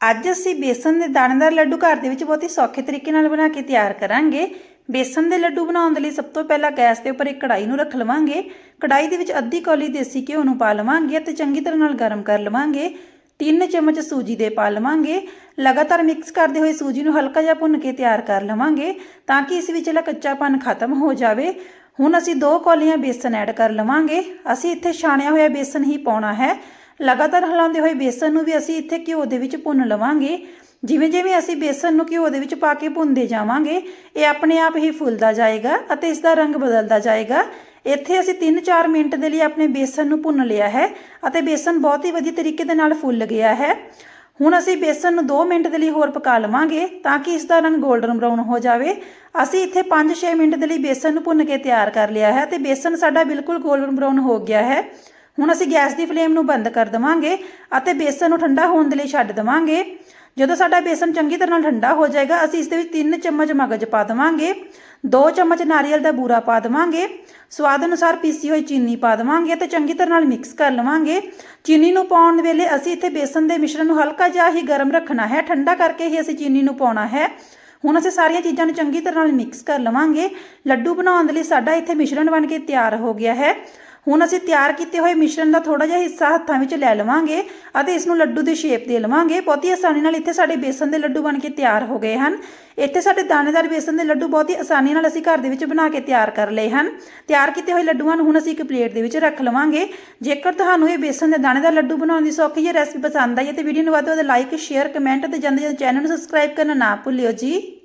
ਅੱਜ ਅਸੀਂ ਬੇਸਨ ਦੇ ਦਾਣੇਦਾਰ ਲੱਡੂ ਘਰ ਦੇ ਵਿੱਚ ਬਹੁਤ ਹੀ ਸੌਖੇ ਤਰੀਕੇ ਨਾਲ ਬਣਾ ਕੇ ਤਿਆਰ ਕਰਾਂਗੇ। ਬੇਸਨ ਦੇ ਲੱਡੂ ਬਣਾਉਣ ਦੇ ਲਈ ਸਭ ਤੋਂ ਪਹਿਲਾਂ ਗੈਸ ਦੇ ਉੱਪਰ ਇੱਕ ਕੜਾਈ ਨੂੰ ਰੱਖ ਲਵਾਂਗੇ। ਕੜਾਈ ਦੇ ਵਿੱਚ ਅੱਧੀ ਕੌਲੀ ਦੇਸੀ ਘਿਓ ਨੂੰ ਪਾ ਲਵਾਂਗੇ ਅਤੇ ਚੰਗੀ ਤਰ੍ਹਾਂ ਨਾਲ ਗਰਮ ਕਰ ਲਵਾਂਗੇ। 3 ਚਮਚ ਸੂਜੀ ਦੇ ਪਾ ਲਵਾਂਗੇ। ਲਗਾਤਾਰ ਮਿਕਸ ਕਰਦੇ ਹੋਏ ਸੂਜੀ ਨੂੰ ਹਲਕਾ ਜਿਹਾ ਭੁੰਨ ਕੇ ਤਿਆਰ ਕਰ ਲਵਾਂਗੇ ਤਾਂ ਕਿ ਇਸ ਵਿੱਚਲਾ ਕੱਚਾਪਨ ਖਤਮ ਹੋ ਜਾਵੇ। ਹੁਣ ਅਸੀਂ ਦੋ ਕੌਲੀਆਂ ਬੇਸਨ ਐਡ ਕਰ ਲਵਾਂਗੇ। ਅਸੀਂ ਇੱਥੇ ਛਾਣਿਆ ਹੋਇਆ ਬੇਸਨ ਹੀ ਪਾਉਣਾ ਹੈ। ਲਗਾਤਾਰ ਹਿਲਾਉਂਦੇ ਹੋਏ ਬੇਸਨ ਨੂੰ ਵੀ ਅਸੀਂ ਇੱਥੇ ਘਿਓ ਦੇ ਵਿੱਚ ਭੁੰਨ ਲਵਾਂਗੇ। ਜਿਵੇਂ ਜਿਵੇਂ ਅਸੀਂ ਬੇਸਨ ਨੂੰ ਘਿਓ ਦੇ ਵਿੱਚ ਪਾ ਕੇ ਭੁੰਨਦੇ ਜਾਵਾਂਗੇ, ਇਹ ਆਪਣੇ ਆਪ ਹੀ ਫੁੱਲਦਾ ਜਾਏਗਾ ਅਤੇ ਇਸ ਦਾ ਰੰਗ ਬਦਲਦਾ ਜਾਏਗਾ। ਇੱਥੇ ਅਸੀਂ 3-4 ਮਿੰਟ ਦੇ ਲਈ ਆਪਣੇ ਬੇਸਨ ਨੂੰ ਭੁੰਨ ਲਿਆ ਹੈ ਅਤੇ ਬੇਸਨ ਬਹੁਤ ਹੀ ਵਧੀਆ ਤਰੀਕੇ ਦੇ ਨਾਲ ਫੁੱਲ ਗਿਆ ਹੈ। ਹੁਣ ਅਸੀਂ ਬੇਸਨ ਨੂੰ 2 ਮਿੰਟ ਦੇ ਲਈ ਹੋਰ ਪਕਾ ਲਵਾਂਗੇ ਤਾਂ ਕਿ ਇਸ ਦਾ ਰੰਗ 골ਡਨ ਬਰਾਊਨ ਹੋ ਜਾਵੇ। ਅਸੀਂ ਇੱਥੇ 5-6 ਮਿੰਟ ਦੇ ਲਈ ਬੇਸਨ ਨੂੰ ਭੁੰਨ ਕੇ ਤਿਆਰ ਕਰ ਲਿਆ ਹੈ ਤੇ ਬੇਸਨ ਸਾਡਾ ਬਿਲਕੁਲ 골ਡਨ ਬਰਾਊਨ ਹੋ ਗਿਆ ਹੈ। ਹੁਣ ਅਸੀਂ ਗੈਸ ਦੀ ਫਲੇਮ ਨੂੰ ਬੰਦ ਕਰ ਦਵਾਂਗੇ ਅਤੇ ਬੇਸਨ ਨੂੰ ਠੰਡਾ ਹੋਣ ਦੇ ਲਈ ਛੱਡ ਦਵਾਂਗੇ। ਜਦੋਂ ਸਾਡਾ ਬੇਸਨ ਚੰਗੀ ਤਰ੍ਹਾਂ ਨਾਲ ਠੰਡਾ ਹੋ ਜਾਏਗਾ, ਅਸੀਂ ਇਸ ਦੇ ਵਿੱਚ 3 ਚਮਚ ਮਗਜ ਪਾ ਦਵਾਂਗੇ। 2 ਚਮਚ ਨਾਰੀਅਲ ਦਾ ਬੂਰਾ ਪਾ ਦਵਾਂਗੇ। ਸਵਾਦ ਅਨੁਸਾਰ ਪੀਸੀ ਹੋਈ ਚੀਨੀ ਪਾ ਦਵਾਂਗੇ ਤੇ ਚੰਗੀ ਤਰ੍ਹਾਂ ਨਾਲ ਮਿਕਸ ਕਰ ਲਵਾਂਗੇ। ਚੀਨੀ ਨੂੰ ਪਾਉਣ ਵੇਲੇ ਅਸੀਂ ਇੱਥੇ ਬੇਸਨ ਦੇ ਮਿਸ਼ਰਣ ਨੂੰ ਹਲਕਾ ਜਿਹਾ ਹੀ ਗਰਮ ਰੱਖਣਾ ਹੈ। ਠੰਡਾ ਕਰਕੇ ਹੀ ਅਸੀਂ ਚੀਨੀ ਨੂੰ ਪਾਉਣਾ ਹੈ। ਹੁਣ ਅਸੀਂ ਸਾਰੀਆਂ ਚੀਜ਼ਾਂ ਨੂੰ ਚੰਗੀ ਤਰ੍ਹਾਂ ਨਾਲ ਮਿਕਸ ਕਰ ਲਵਾਂਗੇ। ਲੱਡੂ ਬਣਾਉਣ ਦੇ ਲਈ ਸਾਡਾ ਇੱਥੇ ਮਿਸ਼ਰਣ ਬਣ ਕੇ ਤਿਆਰ ਹੋ ਗਿਆ ਹੈ। ਹੁਣ ਅਸੀਂ ਤਿਆਰ ਕੀਤੇ ਹੋਏ ਮਿਸ਼ਰਣ ਦਾ ਥੋੜਾ ਜਿਹਾ ਹਿੱਸਾ ਹੱਥਾਂ ਵਿੱਚ ਲੈ ਲਵਾਂਗੇ ਅਤੇ ਇਸ ਨੂੰ ਲੱਡੂ ਦੀ ਸ਼ੇਪ ਦੇ ਲਵਾਂਗੇ। ਬਹੁਤੀ ਆਸਾਨੀ ਨਾਲ ਇੱਥੇ ਸਾਡੇ ਬੇਸਨ ਦੇ ਲੱਡੂ ਬਣ ਕੇ ਤਿਆਰ ਹੋ ਗਏ ਹਨ। ਇੱਥੇ ਸਾਡੇ ਦਾਣੇਦਾਰ ਬੇਸਨ ਦੇ ਲੱਡੂ ਬਹੁਤ ਹੀ ਆਸਾਨੀ ਨਾਲ ਅਸੀਂ ਘਰ ਦੇ ਵਿੱਚ ਬਣਾ ਕੇ ਤਿਆਰ ਕਰ ਲਏ ਹਨ। ਤਿਆਰ ਕੀਤੇ ਹੋਏ ਲੱਡੂਆਂ ਨੂੰ ਹੁਣ ਅਸੀਂ ਇੱਕ ਪਲੇਟ ਦੇ ਵਿੱਚ ਰੱਖ ਲਵਾਂਗੇ। ਜੇਕਰ ਤੁਹਾਨੂੰ ਇਹ ਬੇਸਨ ਦੇ ਦਾਣੇਦਾਰ ਲੱਡੂ ਬਣਾਉਣ ਦੀ ਸੌਖੀ ਜਿਹੀ ਰੈਸਪੀ ਪਸੰਦ ਆਈ ਹੈ ਤੇ ਵੀਡੀਓ ਨੂੰ ਵੱਧ ਤੋਂ ਵੱਧ ਲਾਈਕ, ਸ਼ੇਅਰ, ਕਮੈਂਟ ਅਤੇ ਜਾਂਦੇ ਜਾਂਦੇ ਚੈਨਲ ਨੂੰ ਸਬਸਕ੍ਰਾਈਬ ਕਰਨਾ ਨਾ ਭੁੱਲਿਓ ਜੀ।